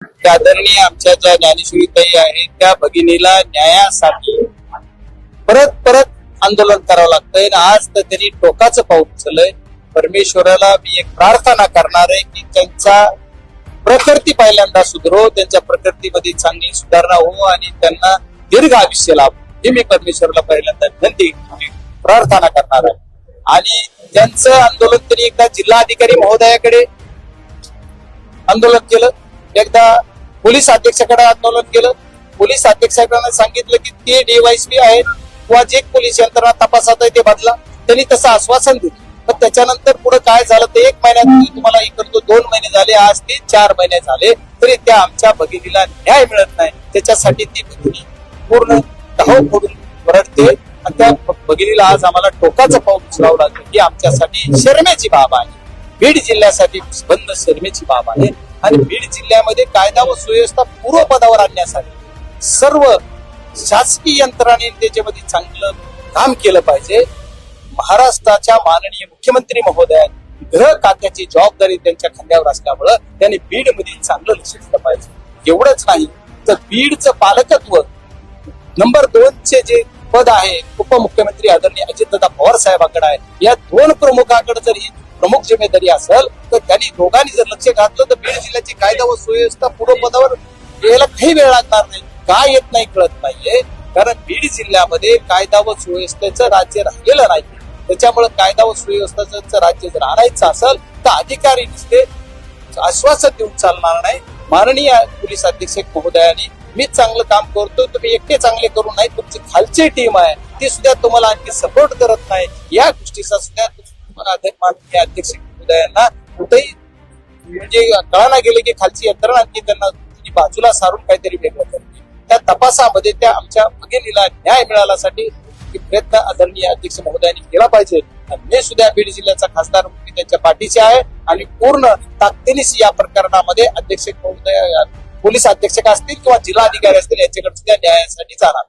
त्या आदरणीय आमच्या ज्या ज्ञानेश्वरीताई आहेत त्या भगिनीला न्यायासाठी परत परत आंदोलन करावं लागतंय. आणि आज तर त्यांनी टोकाचं पाऊल उचललंय. परमेश्वराला मी एक प्रार्थना करणार आहे की त्यांचा प्रकृती पहिल्यांदा सुधरो त्यांच्या प्रकृतीमध्ये चांगली सुधारणा हो आणि त्यांना दीर्घ आयुष्य लाभ. हे मी परमेश्वरला पहिल्यांदा विनंती प्रार्थना करणार आहे. आणि त्यांचं आंदोलन त्यांनी एकदा जिल्हाधिकारी महोदयाकडे आंदोलन केलं. एकदा पोलीस अध्यक्षाकडे आंदोलन केलं. पोलीस अध्यक्षाकडे सांगितलं की ते डीवायसपी आहेत. किंवा जे पोलीस यंत्रणा तपासात आहे ते बदला. त्यांनी तसं आश्वासन दिलं. पण त्याच्यानंतर पुढे काय झालं ते एक महिन्यात तुम्हाला हे करतो. दोन महिने झाले. आज ते चार महिने झाले. तरी त्या आमच्या भगिनीला न्याय मिळत नाही. त्याच्यासाठी ती भगिनी पूर्ण धाव फोडून रडते आणि त्या भगिनीला आज आम्हाला टोकाचं पाऊल उचलावं लागलं ही आमच्यासाठी शर्मेची बाब आहे. बीड जिल्ह्यासाठी बंद शर्मेची बाब आहे. आणि बीड जिल्ह्यामध्ये कायदा व सुव्यवस्था पूर्वपदावर आणण्यासाठी सर्व शासकीय यंत्रणाने त्याच्यामध्ये चांगलं काम केलं पाहिजे. महाराष्ट्राच्या माननीय मुख्यमंत्री महोदयांनी गृह खात्याची जबाबदारी त्यांच्या खांद्यावर असल्यामुळं त्यांनी बीडमध्ये चांगलं लक्ष दिलं पाहिजे. एवढंच नाही तर बीडचं पालकत्व नंबर दोन चे जे पद आहे. उपमुख्यमंत्री आदरणीय अजितदादा पवार साहेबांकडे आहे. या दोन प्रमुखाकडे जर ही प्रमुख जिम्मेदारी असेल तर त्यांनी दोघांनी जर लक्ष घातलं तर बीड जिल्ह्याची कायदा व सुव्यवस्था पूर्वपदावर यायला काही वेळ लागणार नाही. का येत नाही कळत नाहीये. कारण बीड जिल्ह्यामध्ये कायदा व सुव्यवस्थेचं राज्य राहिलेलं नाही. त्याच्यामुळे कायदा व सुव्यवस्थेचं राज्य जर आणायचं असेल तर अधिकारी नुसते आश्वासन देऊन चालणार नाही. माननीय पोलीस अधीक्षक महोदयांनी मी चांगलं काम करतो तुम्ही एकटे चांगले करू नाही तुमची खालची टीम आहे ती सुद्धा तुम्हाला आणखी सपोर्ट करत नाही. या गोष्टीचा सुद्धा अध्यक्ष- माननीय अध्यक्ष महोदयांना कुठेही म्हणजे कळायला गेले की खालची यंत्रणा आणखी त्यांना बाजूला सारून काहीतरी वेगळं करते त्या तपासामध्ये त्या आमच्या भगिनीला न्याय मिळाल्यासाठी प्रयत्न आदरणीय अध्यक्ष महोदयांनी केला पाहिजे. मी सुद्धा बीड जिल्ह्याचा खासदार म्हणून मी त्यांच्या पाठीचे आहे आणि पूर्ण ताकदीनिशी या प्रकरणामध्ये अध्यक्ष महोदय पोलीस अधीक्षक असतील किंवा जिल्हाधिकारी असतील याच्याकडे त्या न्यायासाठी जाणार.